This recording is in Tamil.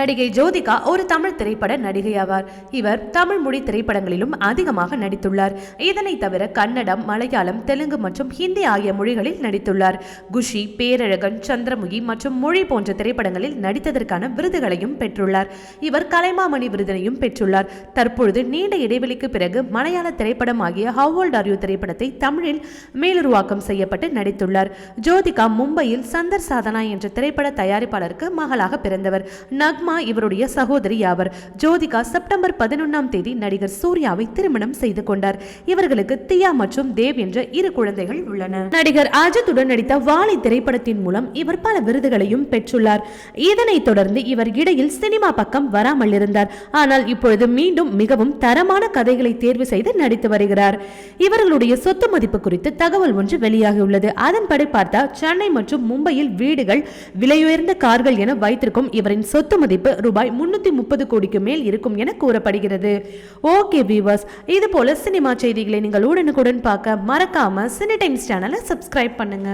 நடிகை ஜோதிகா ஒரு தமிழ் திரைப்பட நடிகை ஆவார் இவர் தமிழ் மொழி திரைப்படங்களிலும் அதிகமாக நடித்துள்ளார். இதனை தவிர கன்னடம் மலையாளம் தெலுங்கு மற்றும் ஹிந்தி ஆகிய மொழிகளில் நடித்துள்ளார். குஷி பேரழகன் சந்திரமுகி மற்றும் மொழி போன்ற திரைப்படங்களில் நடித்ததற்கான விருதுகளையும் பெற்றுள்ளார். இவர் கலைமாமணி விருதினையும் பெற்றுள்ளார். தற்பொழுது நீண்ட இடைவெளிக்கு பிறகு மலையாள திரைப்படம் ஆகிய ஹவுல்ட் ஆர் யூ திரைப்படத்தை தமிழில் மேலுருவாக்கம் செய்யப்பட்டு நடித்துள்ளார். ஜோதிகா மும்பையில் சந்தர் சாதனா என்ற திரைப்பட தயாரிப்பாளருக்கு மகளாக பிறந்தவர். நக்மா இவருடைய சகோதரி ஆவர் ஜோதிகா செப்டம்பர் பதினொன்றாம் தேதி நடிகர் சூர்யாவை திருமணம் செய்து கொண்டார். இவர்களுக்கு தியா மற்றும் தேவ் என்ற இரு குழந்தைகள் உள்ளன. நடிகர் அஜித்துடன் நடித்த வாலி திரைப்படத்தின் மூலம் இவர் பல விருதுகளையும் பெற்றுள்ளார். இதனைத் தொடர்ந்து இவர் இடையில் சினிமா பக்கம் வராமல் இருந்தார். ஆனால் இப்பொழுது மீண்டும் மிகவும் தரமான கதைகளை தேர்வு செய்து நடித்து வருகிறார். இவர்களுடைய சொத்து மதிப்பு குறித்து தகவல் ஒன்று வெளியாகியுள்ளது. அதன்படி பார்த்தால் சென்னை மற்றும் மும்பையில் வீடுகள் விலையுயர்ந்த கார்கள் என வைத்திருக்கும் இவரின் சொத்து மதிப்பு ரூபாய் முன்னூத்தி முப்பது கோடிக்கு மேல் இருக்கும் என கூறப்படுகிறது. ஓகே வீவர்ஸ் இது போல சினிமா செய்திகளை நீங்கள் உடனுக்குடன் பார்க்க மறக்காம சினி டைம்ஸ் சேனலை சப்ஸ்கிரைப் பண்ணுங்க.